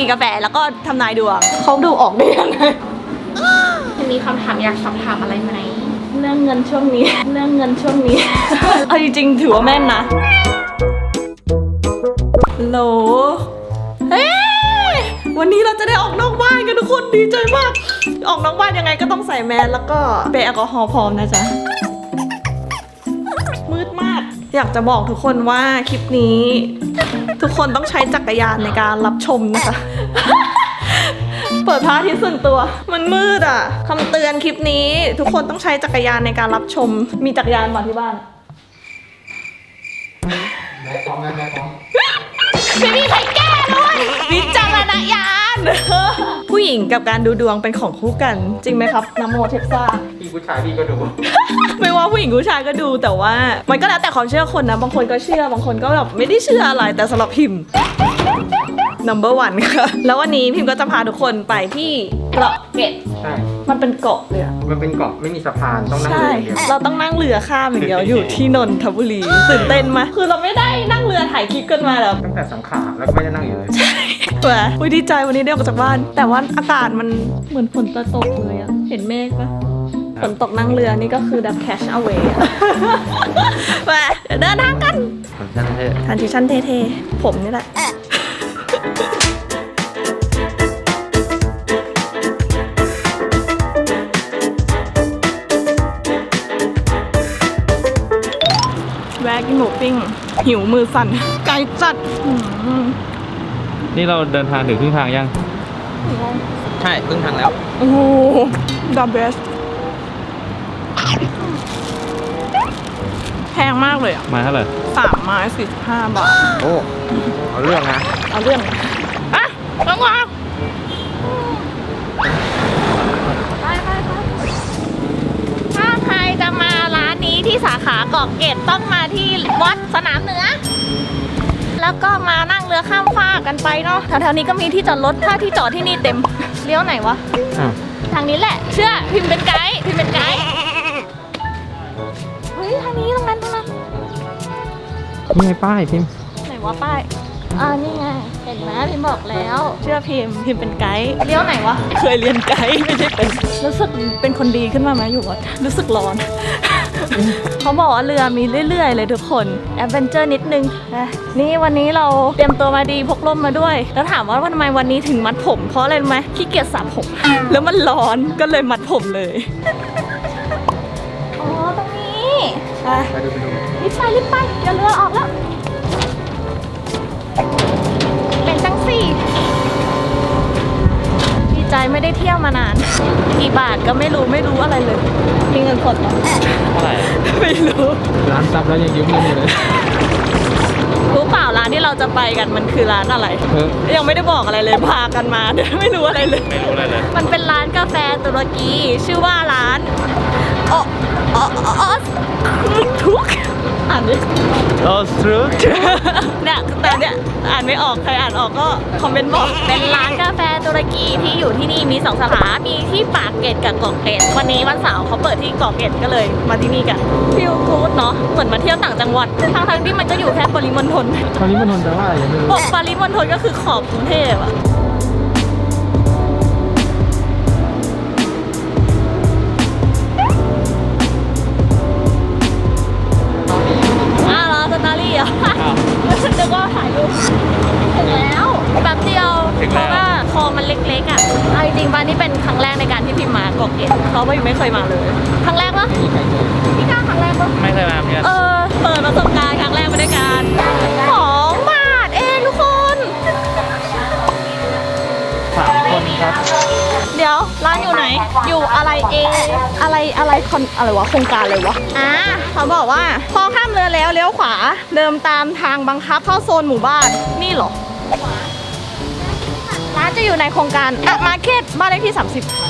กินกาแฟแล้วก็ทำนายดวงเขาดูออกได้ยังไงมีคำถามอยากสอบถามอะไรไหม เรื่องเงินช่วงนี้ เรื่องเงินช่วงนี้ เอาจริงๆถือว่าแม่นนะโหลเฮ้ยวันนี้เราจะได้ออกนอกบ้านกันทุกคนดีใจมาก ออกนอกบ้านยังไงก็ต้องใส่แมสแล้วก็เปรย์แอลกอฮอล์พร้อมนะจ๊ะ มืดมาก อยากจะบอกทุกคนว่าคลิปนี้ ทุกคนต้องใช้จักรยานในการรับชมนะคะ เปิดพระอาทิตย์ส่วนตัว มันมืดอะคำเตือนคลิปนี้ ทุกคนต้องใช้จักรยานในการรับชม มีจักรยานมาที่บ้านแม่ฟ้องนะแม่ฟ้องไม่มีใครแก้เลยวิจารณญาณ ผู้หญิงกับการดูดวงเป็นของคู่กัน จริงไหมครับนโมเทพซ่า พี่ผู้ชายพี่ก็ดู ไม่ว่าผู้หญิงผู้ชายก็ดูแต่ว่า มันก็แล้วแต่ความเชื่อคนนะ บางคนก็เชื่อบางคนก็แบบไม่ได้เชื่ออะไรแต่สำหรับพิมพ์ number one ค่ะ แล้ววันนี้พิมพ์ก็จะพาทุกคนไปที่เกาะเกร็ดใช่ มันเป็นเกาะเลยอะมันเป็นเกาะไม่มีสะพานต้องนั่งใช่ เรืออย่างเดียว เราต้องนั่งเรือข้ามอย่างเดียวอยู่ที่นนทบุรีตื่นเต้นไหมคือเราไม่ได้นั่งเรือถ่ายคลิปกันมาแบบตั้งแต่สังขารแล้วก็ไม่ได้นั่งอยู่เลย แหวอุ้ยดีใจวันนี้ได้ออกจากบ้าน แต่ว่าอากาศมันเหมือนฝนจะตกเลยอะเห็นเมฆปะฝนตกนั่งเรือนี่ก็คือแบบ cash away อะแหวเดี๋ยวเดินทางกันผมนั่นเถอะทันทิชั่นเท่ๆผมนี่แหละแวะกินหมูปิ้งหิวมือสั่นไก่จัดอื้อหือ นี่เราเดินทางถึงครึ่งทางยัง ใช่เพิ่งทางแล้ว โอ้โห the best แพงมากเลยอะมาเท่าไหร่สามไม้สี่สิบห้าบาท โอ้เอาเรื่องนะเอาเรื่องอะระวังไปไปไปถ้าใครจะมาร้านนี้ที่สาขาเกาะเกร็ดต้องมาที่วัดสนามเหนือ แล้วก็มานั่งเรือข้ามฟากกันไปเนาะแถวๆนี้ก็มีที่จอดรถถ้าที่จอดที่นี่เต็มเลี้ยวไหนวะอ้าวทางนี้แหละ เชื่อพิมพ์เป็นไกด์พิมพ์เป็นไกด์เฮ้ยทางนี้ตรงนั้นตรงนั้นนี่ไงป้ายพิมพ์ไหนวะป้ายอ่านี่ไงเห็นไหมพิมพ์บอกแล้ว เชื่อพิมพ์พิมพ์เป็นไกด์เลี้ยวไหนวะ เคยเรียนไกด์ไม่ใช่เป็นรู้สึกเป็นคนดีขึ้นมาไหมอยู่วัดรู้สึกร้อน เขาบอกว่าเรือมีเรื่อยๆ เลยทุกคนแอดเวนเจอร์นิดนึงนะนี่วันนี้เราเตรียมตัวมาดีพกร่มมาด้วย แล้วถามว่าทำไมวันนี้ถึงมัดผม เพราะอะไรรู้ไหมขี้เกียจสระผม แล้วมันร้อนก็เลยมัดผมเลยอ๋อตรงนี้ไปไปดูไปดูรีบไปรีบไปเดี๋ยวเรือออกแล้ว ใจไม่ได้เที่ยวมานาน กี่บาทก็ไม่รู้ไม่รู้อะไรเลยมีเงินสดเหรอเท่าไหร่ไม่รู้ร้านซับแล้วยังยืมเงินอยู่เลยรู้เปล่าร้านที่เราจะไปกันมันคือร้านอะไร เออ ยังไม่ได้บอกอะไรเลยพากันมาเดี๋ยวไม่รู้อะไรเลย ไม่รู้อะไรเลย มันเป็นร้านกาแฟตุรกีชื่อว่าร้านออออออสทุก อ่านดิโอ้สรุปเนี่ยแต่เนี่ยอ่านไม่ออก ใครอ่านออกก็คอมเมนต์บอก เป็นร้านกาแฟตุรกีที่อยู่ที่นี่มีสองสาขา มีที่ปากเกร็ดกับเกาะเกร็ดวันนี้วันเสาร์เขาเปิดที่เกาะเกร็ดก็เลย มาที่นี่กันฟิลกูดเนาะ เหมือนมาเที่ยวต่างจังหวัด ทั้งทั้งๆที่มันก็อยู่แค่ปริมณฑลตอนนี้มันนนแปลว่าอะไรยังไม่รู้ ปริมณฑลก็คือขอบกรุงเทพอะ ที่พิมพ์มาเกาะเกร็ดเพราะว่ายังไม่เคยมาเลย ครั้งแรกปะมีใครเจอพี่ก้าวครั้งแรกปะไม่เคยมาเพื่อนเออเปิดประสบการณ์ครั้งแรกมาด้วยกันสองบาทเองทุกคน สามคนครับเดี๋ยวร้านอยู่ไหน อยู่อะไรเองอะไรอะไรคอนอะไรวะโครงการอะไรวะอ่าเขาบอกว่าพอข้ามเรือแล้วเลี้ยวขวา เดิมตามทางบังคับเข้าโซนหมู่บ้านนี่เหรอร้านจะอยู่ในโครงการอะมาร์เก็ตบ้านเลขที่ 30โอ้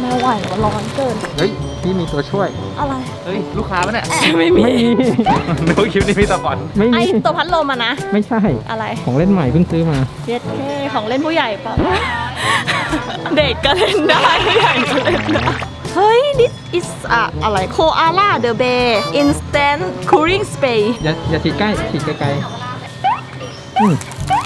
ไม่ไหวแล้วร้อนเกิน เฮ้ยพี่มีตัวช่วย อะไร เฮ้ย ลูกค้าปะเนี่ย ไม่มี ไม่มี นึกว่าคลิปนี้มีแต่ฝันไม่ไอมี ตัวพัดลมอะนะ ไม่ใช่ อะไร ของเล่นใหม่เพิ่งซื้อมา เย็ดเท่ของเล่นผู้ใหญ่เปล่า เด็กก็เล่นได้ผู้ใหญ่ก็เล่นได้ เฮ้ย this is อะอะไร Koala the Bear Instant Cooling Spray อย่าอย่าฉีดใกล้ฉีดไกลๆอืม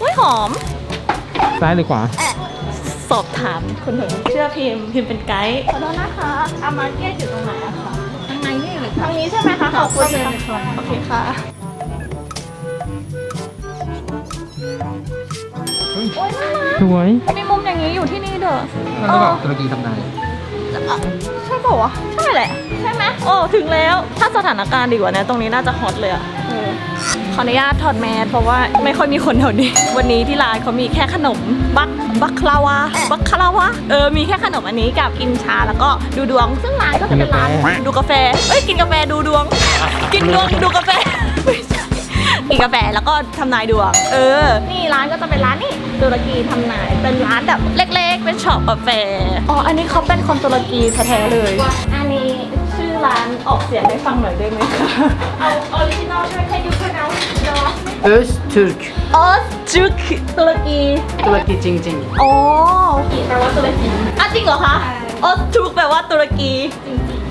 อุ้ยหอม ซ้ายหรือขวา สอบถามคนหนึ่งเชื่อพิมพ์พิมพ์เป็นไกด์ขอโทษนะคะอามาเก็ตอยู่ตรงไหนอะคะทางไหนนี่เลยทางนี้ใช่ไหมคะขอบคุณค่ะโอเคค่ะโอ้ยน่ารักสวยมีมุมอย่างนี้อยู่ที่นี่เด้อแล้วก็บอกตุรกีทำนายใช่เปล่าวะใช่แหละ ใช่ไหมโอ้ถึงแล้วถ้าสถานการณ์ดีกว่านี้ตรงนี้น่าจะฮอตเลยอะเออขออนุญาตถอดแมสเพราะว่าไม่ค่อยมีคนแถวนี้ วันนี้ที่ร้านเขามีแค่ขนมบัก บักคลาวาบักคลาวาเออมีแค่ขนมอันนี้กับกินชาแล้วก็ดูดวง ซึ่งร้านก็จะเป็นร้านดูกาแฟเอ้ยกินกาแฟดูดวง กินดวงดูกาแฟไม่ใช่กินกาแฟแล้วก็ทำนายดวง เออ นี่ร้านก็จะเป็นร้านนี่ตุรกีทำนาย เป็นร้านแบบเล็ก ๆ เป็นช็อปกาแฟ อ๋อ อันนี้เขาเป็นคนตุรกีแท้ๆเลย อันนี้ชื่อร้านออกเสียงให้ฟังหน่อยได้ไหมคะ เอาออริจินอลใช่ไหม Can you pronounce the Öz Türk. ออสจุกตุรกี Turkey Jing Jing. อ๋อแปลว่าตุรกีอะจริงเหรอคะออสจุกแปลว่าตุรกี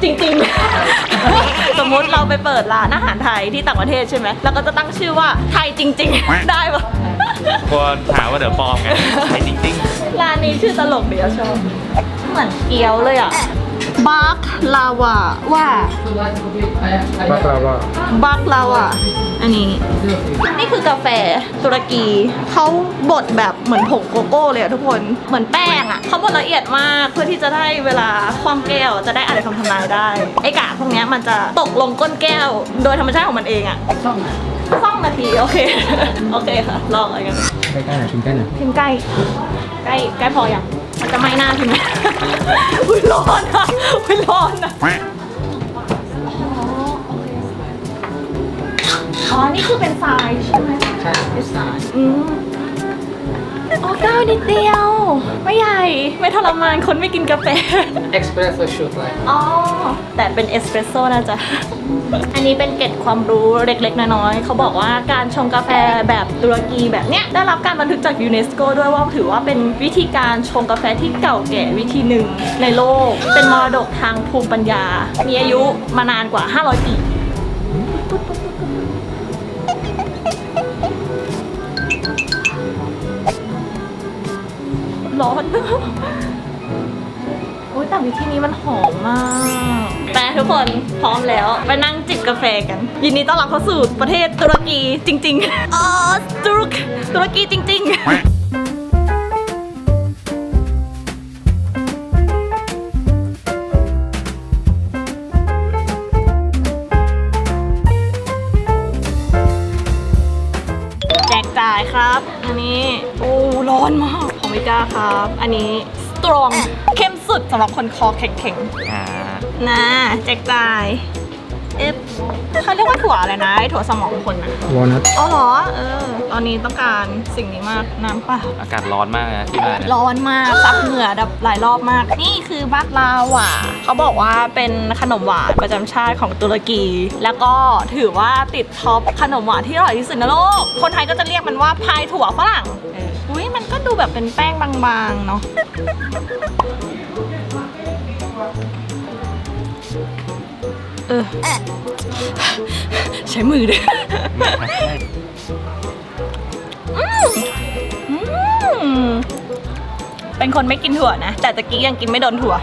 จริงๆ สมมติเราไปเปิดร้านอาหารไทยที่ต่างประเทศใช่ไหมแล้วก็จะตั้งชื่อว่าไทยจริง ๆ ได้ปะกลัวหาว่าเดี๋ยวปลอมไงใช่จริงร้านนี้ชื่อตลกดีอะชอบ เหมือนเกี๊ยวเลยอะ บักลาวาว่าบักลาวาบักลาวาอันนี้ นี่คือกาแฟตุรกีเขาบดแบบเหมือนผงโกโก้เลยอะทุกคนเหมือนแป้งอะเขาบดละเอียดมากเพื่อที่จะได้เวลาความแก้วจะได้อ่านคำทำนายได้ไอ้กากพวกเนี้ยมันจะตกลงก้นแก้ว โดยธรรมชาติของมันเองอะซ่องนาทีโอเคโอเคค่ะลองอะไรกันใกล้ๆหน่อยชิมใกล้หน่อยพิมพ์ใกล้ใกล้ใกล้พอยัง มันจะไหม้หน้าพิมพ์ไหมอุ้ยร้อนอะอุ้ยร้อนอะๆอ๋อ นี่คือเป็นทรายใช่ไหมใช่เป็นทรายอืม อ๋อก้าวนิดเดียว ไม่ใหญ่ ไม่ทรมานคนไม่กินกาแฟ Espresso shoot like. อ๋อ แต่เป็นเอสเปรสโซ่นะจ๊ะ อันนี้เป็นเกร็ดความรู้เล็กๆ น้อยๆเขาบอกว่าการชงกาแฟแบบตุรกีแบบเนี้ย ได้รับการบันทึกจากยูเนสโกด้วยว่าถือว่าเป็นวิธีการชงกาแฟที่เก่าแก่วิธีหนึ่งในโลก เป็นมรดกทางภูมิปัญญา มีอายุมานานกว่า 500 ปี ร้อนโอ้ยแต่วิธีนี้มันหอมมากแต่ทุกคนพร้อมแล้ว ไปนั่งจิบกาแฟกัน ยินดีต้อนรับเข้าสู่ประเทศตุรกีจริง ๆอ๋อตุรกตุรกีจริง ๆ ครับอันนี้สตรองเข้มสุดสำหรับคนคอแข็งอ่าๆนะแจกจ่าย เอฟเขาเรียกว่าถั่วอะไรนะไอ้ถั่วสมองคนนะวอลนัทอ๋อเหรอเออ ตอนนี้ต้องการสิ่งนี้มากน้ำเปล่า อากาศร้อนมากนะที่มาเนี่ยร้อนมากซับเหงื่อแบบหลายรอบมาก นี่คือบักลาหวาเขาบอกว่าเป็นขนมหวานประจำชาติของตุรกี แล้วก็ถือว่าติดท็อปขนมหวานที่อร่อยที่สุดในโลก คนไทยก็จะเรียกมันว่าพายถั่วฝรั่งเอออุ้ยมันก็ดูแบบเป็นแป้งบางๆเนาะ ออใช้มือด้วยอืมเป็นคนไม่กินถั่วนะ แต่ตะกี้ยังกินไม่โดนถั่ว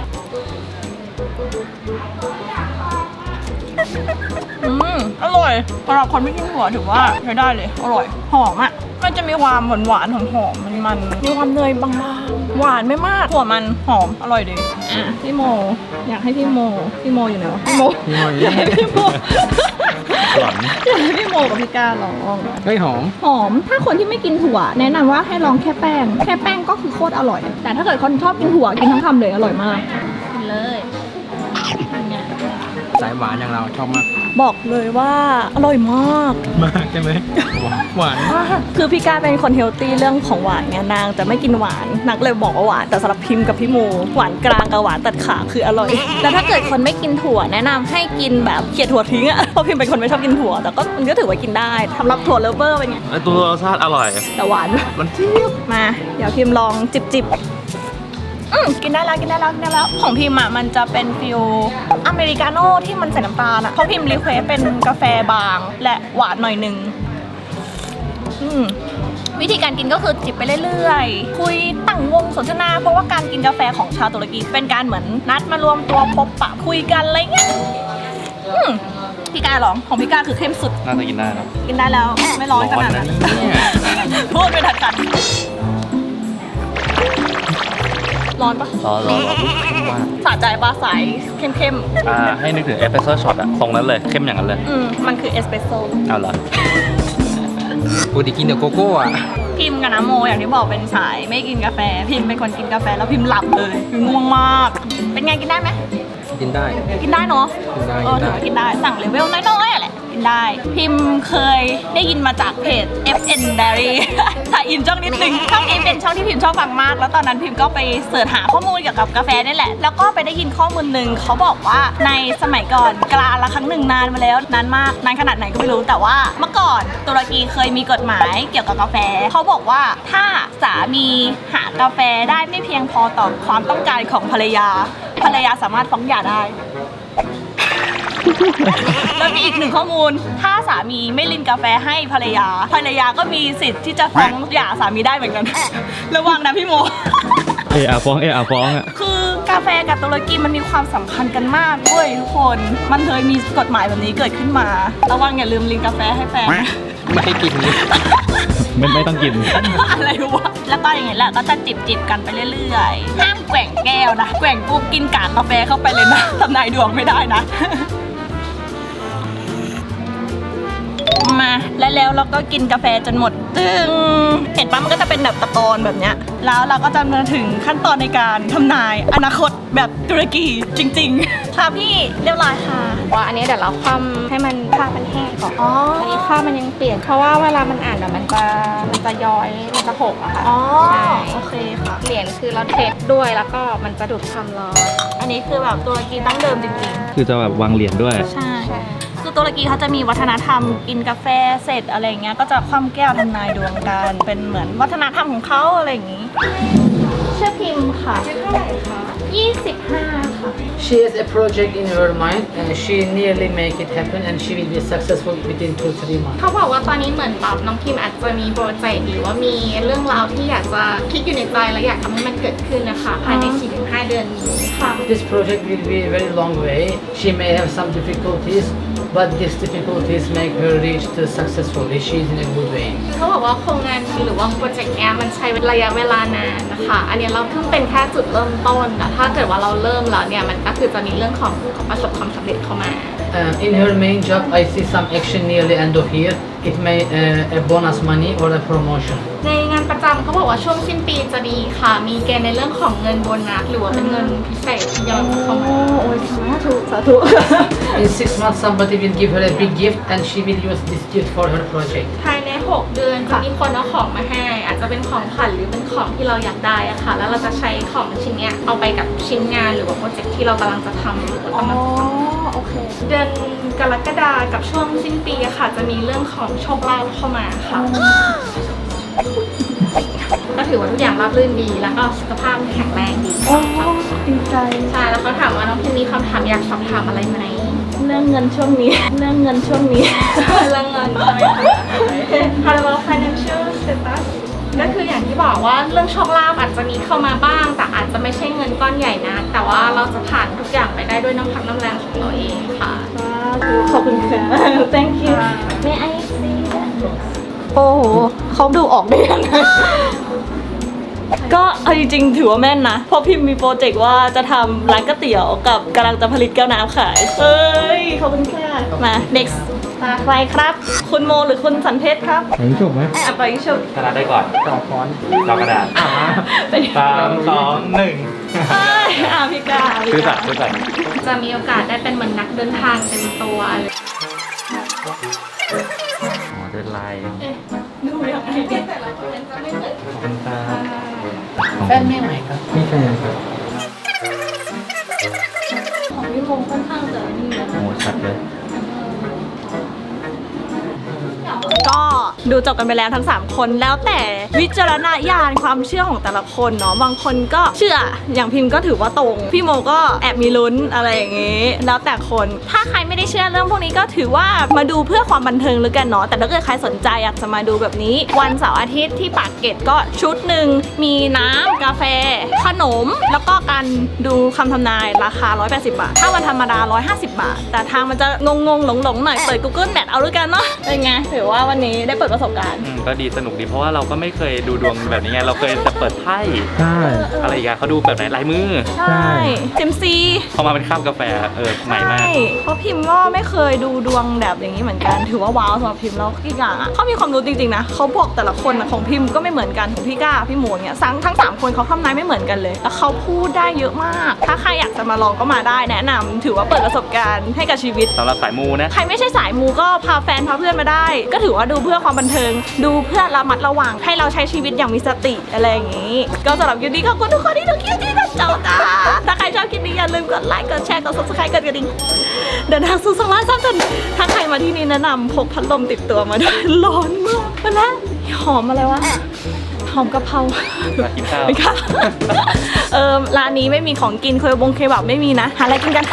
อืมอร่อยสำหรับคนไม่กินถั่วถือว่าใช้ได้เลย อร่อย หอมอะ มันจะมีความหวานหวานๆหอมหอมมันมันๆมีความเนยบางๆหวานไม่มากถั่วมันหอมอร่อยดี อะพี่โม อยากให้พี่โม พี่โมอยู่ไหนวะพี่โมพี่โมอยู่อยากให้พี่โมหลอนอยากให้พี่โมกับพี่ก้าลอง เฮ้ยหอม หอม ถ้าคนที่ไม่กินถั่ว แนะนำว่าให้ลองแค่แป้ง แค่แป้งก็คือโคตรอร่อย แต่ถ้าเกิดคนชอบกินถั่วกินทั้งคำเลยอร่อยมาก กินเลยไง สายหวานอย่างเราชอบมาก บอกเลยว่าอร่อยมาก มากใช่ไหมหวานคือพี่ก้าเป็นคนเฮลตี้เรื่องของหวานไงนางจะไม่กินหวานนักเลยบอกว่าหวานแต่สำหรับพิมพ์กับพี่โมหวานกลางกับหวานตัดขาคืออร่อยแล้วถ้าเกิดคนไม่กินถั่วแนะนำให้กินแบบเขี่ยถั่วทิ้งอะเพราะพิมพ์เป็นคนไม่ชอบกินถั่วแต่ก็มันก็ถือว่ากินได้สำหรับถั่วเลฟเวอร์เป็นไงแล้วตัวรสชาติอร่อย แต่หวานมันเจี๊ยบมา เดี๋ยวพิมพ์ลองจิบจิบ อืมกินได้แล้วกินได้แล้วกินได้แล้ว ของพิมพ์อะมันจะเป็นฟิลอเมริกาโน่ที่มันใส่น้ำตาลอะเพราะพิมพ์รีเควสเป็นกาแฟบาง และหวานหน่อยหนึงอืมวิธีการกินก็คือจิบไปเรื่อยๆ คุยตั้งวงสนทนา เพราะว่าการกินกาแฟของชาวตุรกี เป็นการเหมือนนัดมารวมตัวพบปะคุยกันอะไรเงี้ยอืมพี่กาลองของพี่กาคือเข้มสุด น่าจะกินได้นะกินได้แล้ว ไม่ร้อนขนาดนั้นร้อนนะเนี่ยพูดไม่ทันกัน ร้อนปะรอรอรอรู้สึกว่าสะใจปะใสเข้มอ่าให้นึกถึงเอสเปรสโซ่ช็อตอะตรงนั้นเลยเข้มอย่างนั้นเลย ๆอืมมันคือเอสเปรสโซ่เอาเหรอปกติกินแต่โกโก้อะพิมกับน้ำโมอย่างที่บอกเป็นสายไม่กินกาแฟ พิมเป็นคนกินกาแฟแล้วพิมหลับเลยพิมง่วงมาก เป็นไงกินได้ไหมกินได้ กินได้เนาะกินได้เออถือว่ากินได้สั่งเลเวลน้อยๆอะแหละ ได้ พิมพ์เคยได้ยินมาจากเพจ FN Diary ถ่ายอินช่องนิดนึงช่องนี้เป็นช่องที่พิมพ์ชอบฟังมาก แล้วตอนนั้นพิมพ์ก็ไปเสิร์ชหาข้อมูลเกี่ยวกับกาแฟนี่แหละ แล้วก็ไปได้ยินข้อมูลหนึ่งเขาบอกว่าในสมัยก่อนกลาละครั้งหนึ่งนานมาแล้วนานมากนานขนาดไหนก็ไม่รู้แต่ว่าเมื่อก่อนตุรกีเคยมีกฎหมายเกี่ยวกับกาแฟเขาบอกว่าถ้าสามีหากาแฟได้ไม่เพียงพอต่อความต้องการของภรรยา ภรรยาสามารถฟ้องหย่าได้ แล้วมีอีกหนึ่งข้อมูล ถ้าสามีไม่ลินกาแฟให้ภรรยา ภรรยาก็มีสิทธิ์ที่จะฟ้องหย่าสามีได้เหมือนกัน ระวังนะพี่โม เออฟ้องเออฟ้องอะคือกาแฟกับตุรกีมันมีความสัมพันธ์กันมากด้วยทุกคน มันเคยมีกฎหมายแบบนี้เกิดขึ้นมา ระวังอย่าลืมลินกาแฟให้แฟน ไม่ให้กินเลยไม่ไม่ต้องกิน อะไรวะ แล้วก็อย่างเงี้ยแหละก็จะจิบจิบๆกันไปเรื่อยๆ ห้ามแกว่งแก้วนะ แกว่งปุ๊บกินกากกาแฟเข้าไปเลยนะทำนายดวงไม่ได้นะ มาแล้วแล้วเราก็กินกาแฟจนหมดตึงเห็นปะมันก็จะเป็นแบบตะกอนแบบเนี้ยแล้วเราก็จะมาถึงขั้นตอนในการทำนายอนาคตแบบตุรกีจริง ๆ ค่ะพี่เรียบร้อยค่ะ ว่าอันนี้เดี๋ยวเราคว่ำให้มันผ้ามันแห้งก่อนอ๋ออันนี้ผ้ามันยังเปลี่ยนเพราะว่าเวลามันอ่านอะมันจะมันจะย้อยมันจะหกอะค่ะอ๋อใช่โอเคค่ะเหรียญคือเราเทปด้วยแล้วก็มันจะดูดความร้อนอันนี้คือแบบตุรกีตั้งเดิมจริงคือจะแบบวางเหรียญด้วย ๆ ใช่ คือตุรกีเขาจะมีวัฒนธรรมกินกาแฟเสร็จอะไรเงี้ยก็จะคว่ำแก้วทำนายดวงกันเป็นเหมือนวัฒนธรรมของเขาอะไรอย่างงี้ชื่อพิมพ์ค่ะเท่าไหร่คะ25 ค่ะ She has a project in her mind and she nearly make it happen and she will be successful within two three months. เขาบอกว่าตอนนี้เหมือนแบบน้องพิมอาจจะมีโปรเจกต์หรือว่ามีเรื่องราวที่อยากจะคิดอยู่ในใจและอยากทำให้มันเกิดขึ้นนะคะภายใน4-5 เดือนนี้ค่ะ This project will be a very long way. She may have some difficulties, but these difficulties make her reach the successfully. She is in a good way. เขาบอกว่าโครงงานนี้หรือว่าโปรเจกต์เนี้ยมันใช้ระยะเวลานานนะคะ อันเนี้ยเราเพิ่งเป็นแค่จุดเริ่มต้น แต่ถ้าเกิดว่าเราเริ่มแล้วเนี่ยมันก็คือจะมีเรื่องของประสบความสำเร็จเข้ามา Uh, in her main job, I see some action nearly end of year. It may uh, a bonus money or a promotion. ในงานประจำเขาบอกว่าช่วงสิ้นปีจะดีค่ะ มีเกณฑ์ในเรื่องของเงินโบนัสหรือว่าเป็นเงินพิเศษที่ยอดเข้ามา โอ้ยสาธุสาธุ In six months, somebody will give her a big gift and she will use this gift for her project. ภายใน 6 เดือนจะมีคนเอาของมาให้ อาจจะเป็นของขวัญหรือเป็นของที่เราอยากได้อะค่ะ แล้วเราจะใช้ของชิ้นเนี้ยเอาไปกับชิ้นงานหรือว่าโปรเจกต์ที่เรากำลังจะทำหรือว่ากำลังจะทำ โอเค เดือนกรกฎากับช่วงสิ้นปีอะค่ะ จะมีเรื่องของโชคลาภเข้ามาค่ะก็ ถือว่าทุกอย่างราบรื่นดี แล้วก็สุขภาพแข็งแรงดีโอ้ดีใจใช่แล้วเขาถามว่าน้องพิมมีคำถามอยากสอบถามอะไรไหมเรื่องเงินช่วงนี้ เรื่องเงินช่วงนี้เรื่องเงินใช่ไหมคะ How about financial status ก็คืออย่างที่บอกว่าเรื่องโชคลาภอาจจะมีเข้ามาบ้าง แต่อาจจะไม่ใช่เงินก้อนใหญ่นะ แต่ว่าเราจะผ่านทุกอย่างไปได้ด้วยน้ำพักน้ำแรงของเราเองค่ะขอบคุณค่ะ thank you may I see that โอ้โหเขาดูออกได้ยังไง ก็เอาจริงๆถือว่าแม่นนะ เพราะพิมพ์มีโปรเจกต์ว่าจะทำร้านก๋วยเตี๋ยวกับกำลังจะผลิตแก้วน้ำขายเอ้ยขอบคุณค่ะ มา next มาใครครับ คุณโมหรือคุณสันเพชรครับเห็นจบไหมอะไปชุดกระดาษได้ก่อนต่อค้อนต่อกระดาษเป็นสามสองหนึ่งเอ้ยอะพี่กาซื้อสัตว์ซื้อสัตว์จะมีโอกาสได้เป็นเหมือนนักเดินทางเต็มตัวเลยอ๋อเดินไลน์ดูยังไงแต่ละคนจะไม่เหมือนขอบคุณตา Fan me, Micah. มีแฟนครับ ของพี่โมค่อนข้างจะนี่นะโอ้ ดูจบกันไปแล้วทั้ง 3 คนแล้วแต่วิจารณญาณความเชื่อของแต่ละคนเนาะบางคนก็เชื่ออย่างพิมพ์ก็ถือว่าตรง พี่โมก็แอบมีลุ้นอะไรอย่างงี้ แล้วแต่คนถ้าใครไม่ได้เชื่อเรื่องพวกนี้ก็ถือว่ามาดูเพื่อความบันเทิงหรือกันเนาะแต่ถ้าเกิดใครสนใจอยากจะมาดูแบบนี้ วันเสาร์อาทิตย์ที่ปากเกร็ดก็ชุดหนึ่งมีน้ำกาแฟ ขนม แล้วก็การดูคำทำนายราคา 180 บาท ถ้าวันธรรมดา 150 บาท แต่ทางมันจะงงงๆหลงๆหน่อยเปิด Google Map เอาด้วยกันเนาะเป็นไงถือว่าวันนี้ได้เปิดประสบการณ์อืมก็ดีสนุกดีเพราะว่าเราก็ไม่เคยดูดวงแบบนี้ไงเราเคยแต่เปิดไพ่ใช่ อะไรอย่างเงี้ยเขาดูแบบไหนลายมือใช่เซมซีพอมาเป็นข้ามกาแฟเออใหม่มาก ใช่เพราะพิมพ์ก็ไม่เคยดูดวงแบบอย่างนี้เหมือนกัน ถือว่าว้าวสำหรับพิมพ์แล้วอีกอย่างอะเขามีความรู้จริงๆนะเขาบอกแต่ละคนอะของพิมพ์ก็ไม่เหมือนกันของพี่ก้าพี่หมูเนี่ยทั้งทั้งสามคนเขาทำนายไม่เหมือนกันเลยแล้วเขาพูดได้เยอะมาก ถ้าใครอยากจะมาลองก็มาได้แนะนำถือว่าเปิดประสบการณ์ให้กับชีวิต สำหรับสายมูนะ ใครไม่ใช่สายมูก็พาแฟนพาเพื่อนมาได้ ก็ถือว่าดูเพื่อความบันเทิง ดูเพื่อระมัดระวังให้เราใช้ชีวิตอย่างมีสติอะไรอย่างนี้ ก็สำหรับคลิปนี้ขอบคุณทุกคนที่ดูคลิปนี้นะเจ้าจ้าถ้าใครชอบคลิปนี้อย่าลืมกดไลค์กดแชร์กด subscribe กดกระดิ่งเดินทางสู่สองล้านซับจนถ้าใครมาที่นี่แนะนำพกพัดลมติดตัวมาด้วยร้อนมากไปแล้วหอมอะไรวะหอมกะเพรามากินข้าวไม่ค่ะเออร้านนี้ไม่มีของกินเคยบงเคบับไม่มีนะ หาอะไรกินกัน